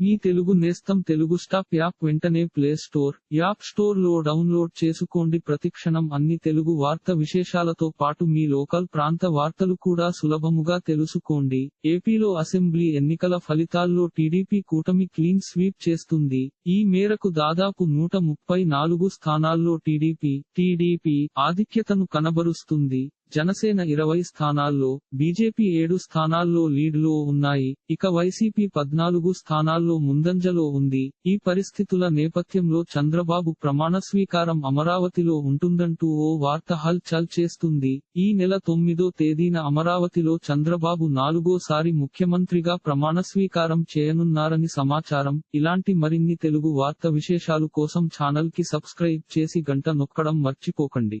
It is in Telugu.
మీ తెలుగు నేస్తం తెలుగు స్టాప్ యాప్ వెంటనే ప్లే స్టోర్ యాప్ స్టోర్లో డౌన్లోడ్ చేసుకోండి. ప్రతిక్షణం అన్ని తెలుగు వార్త విశేషాలతో పాటు మీ లోకల్ ప్రాంత వార్తలు కూడా సులభముగా తెలుసుకోండి. ఏపీలో అసెంబ్లీ ఎన్నికల ఫలితాల్లో టీడీపీ కూటమి క్లీన్ స్వీప్ చేస్తుంది. ఈ మేరకు దాదాపు నూట ముప్పై నాలుగు స్థానాల్లో టీడీపీ టీడీపీ ఆధిక్యతను కనబరుస్తుంది. జనసేన ఇరవై స్థానాల్లో బీజేపీ ఏడు స్థానాల్లో లీడ్లో ఉన్నాయి. ఇక వైసీపీ పద్నాలుగు స్థానాల్లో ముందంజలో ఉంది. ఈ పరిస్థితుల నేపథ్యంలో చంద్రబాబు ప్రమాణ స్వీకారం అమరావతిలో ఉంటుందంటూ ఓ వార్త హల్ చల్ చేస్తుంది. ఈ నెల తొమ్మిదో తేదీన అమరావతిలో చంద్రబాబు నాలుగోసారి ముఖ్యమంత్రిగా ప్రమాణ స్వీకారం చేయనున్నారని సమాచారం. ఇలాంటి మరిన్ని తెలుగు వార్త విశేషాలు కోసం ఛానల్కి సబ్స్క్రైబ్ చేసి గంట నొక్కడం మర్చిపోకండి.